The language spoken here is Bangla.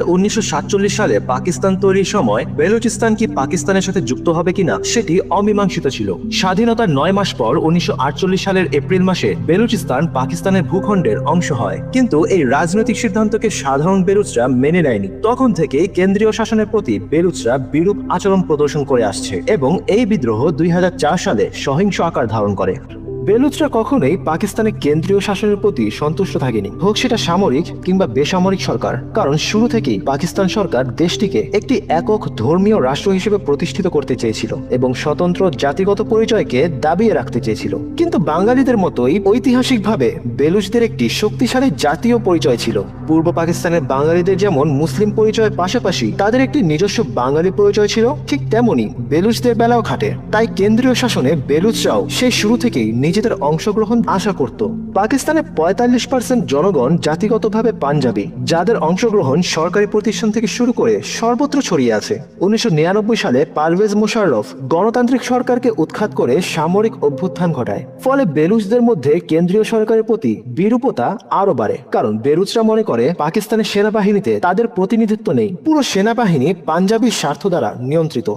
উনিশশো সাতচল্লিশ সালে পাকিস্তান তৈরির সময় বেলুচিস্তান কি পাকিস্তানের সাথে যুক্ত হবে কিনা সেটি অমীমাংসিত ছিল। স্বাধীনতার নয় মাস পর উনিশশো আটচল্লিশ সালের এপ্রিল মাসে বেলুচিস্তান পাকিস্তানের ভূখণ্ডের অংশ হয়। কিন্তু এই রাজনৈতিক সিদ্ধান্তকে সাধারণ বেলুচরা মেনে নেয়নি। তখন থেকে কেন্দ্রীয় শাসনের প্রতি বেলুচরা বিরূপ আচরণ প্রদর্শন করে আসছে এবং এই বিদ্রোহ দুই হাজার চার সালে সহিংস আকার ধারণ করে। বেলুচরা কখনোই পাকিস্তানের কেন্দ্রীয় শাসনের প্রতি সন্তুষ্ট থাকেনি। হোক সেটা সামরিক কিংবা বেসামরিক সরকার, কারণ শুরু থেকেই পাকিস্তান সরকার দেশটিকে একটি একক ধর্মীয় রাষ্ট্র হিসেবে প্রতিষ্ঠিত করতে চেয়েছিল এবং স্বতন্ত্র জাতিগত পরিচয়কে দাবিয়ে রাখতে চেয়েছিল। কিন্তু বাঙালিদের মতোই ঐতিহাসিকভাবে বেলুচদের একটি শক্তিশালী জাতীয় পরিচয় ছিল। পূর্ব পাকিস্তানের বাঙালিদের যেমন মুসলিম পরিচয়ের পাশাপাশি তাদের একটি নিজস্ব বাঙালি পরিচয় ছিল, ঠিক তেমনি বেলুচদের বেলাও খাটে তাই কেন্দ্রীয় শাসনে বেলুচরাও সেই শুরু থেকেই নিজেদের অংশগ্রহণ আশা করত। পাকিস্তানে পঁয়তাল্লিশ পার্সেন্ট জনগণ জাতিগতভাবে পাঞ্জাবি, যাদের অংশগ্রহণ সরকারি প্রতিষ্ঠান থেকে শুরু করে সর্বত্র ছড়িয়ে আছে। উনিশশো নিরানব্বই সালে পারভেজ মুশাররফ গণতান্ত্রিক সরকারকে উৎখাত করে সামরিক অভ্যুত্থান ঘটায়। ফলে বেলুচদের মধ্যে কেন্দ্রীয় সরকারের প্রতি বিরূপতা আরও বাড়ে। কারণ বেলুচরা মনে করে, পাকিস্তানের সেনাবাহিনীতে তাদের প্রতিনিধিত্ব নেই। পুরো সেনাবাহিনী পাঞ্জাবি স্বার্থ দ্বারা নিয়ন্ত্রিত।